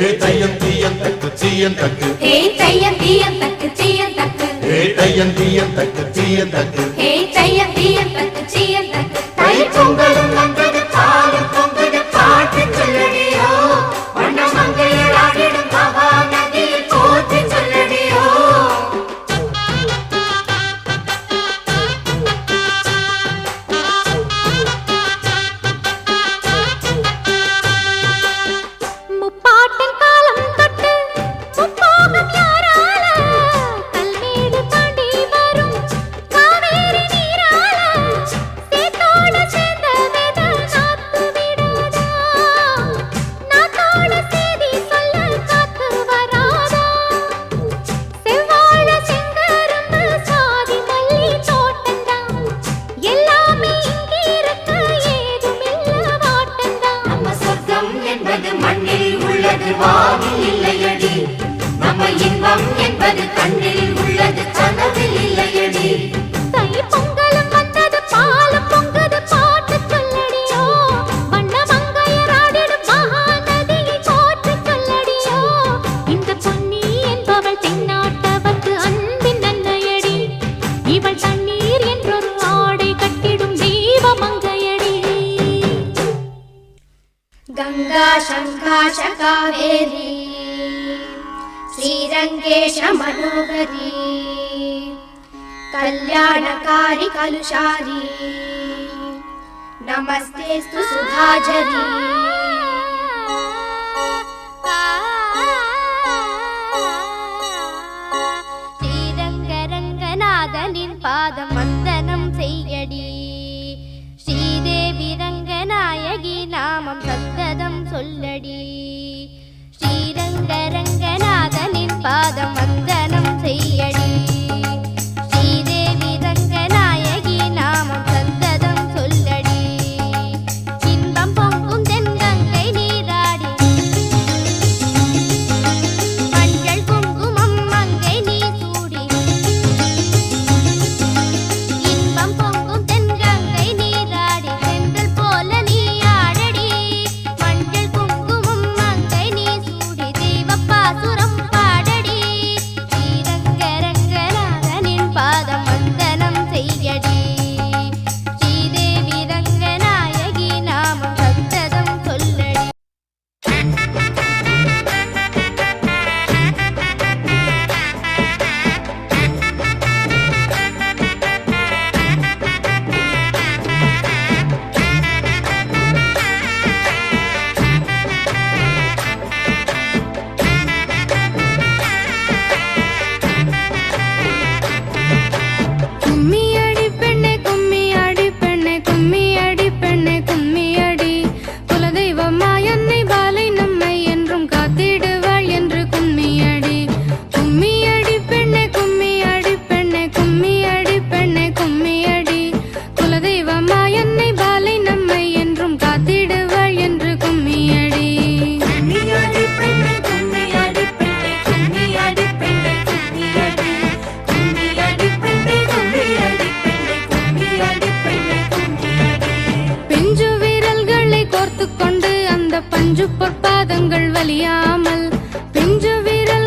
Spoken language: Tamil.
தையம் தீயம் தக்கு சீயம் தக்கு. ஏ தையம் தீயம் தக்கு சீயம் தக்கு. ஏ தையம் தீயம் தக்கு சீயம் தக்கு. வாழ்வாதி இல்லையடி. நம்ம இன்பம் என்பது கண்ணில் உள்ளது கனவில் शङ्काश कावेरी श्रीरङ्गेश मनोहरी कल्याणकारि कलुषारी नमस्ते स्तु सुधाजरी श्रीरङ्गरङ्गनादनिन् पादमन्दनं सेयडी பாதம் வந்தனம் செய்யடி. ஸ்ரீதேவி ரங்கநாயகி நாமம் சந்ததம் சொல்லடி. இன்பம் பொங்கும் தென்கங்கை நீராடி. மஞ்சள் குங்குமம் மங்கை நீ சூடி. இன்பம் பொங்கும் தென்கங்கை நீராடி. செந்தல் போல நீ ஆடடி. மஞ்சள் குங்குமம் மங்கை நீ சூடி. ஒன்று பொற்பாதங்கள் வழியா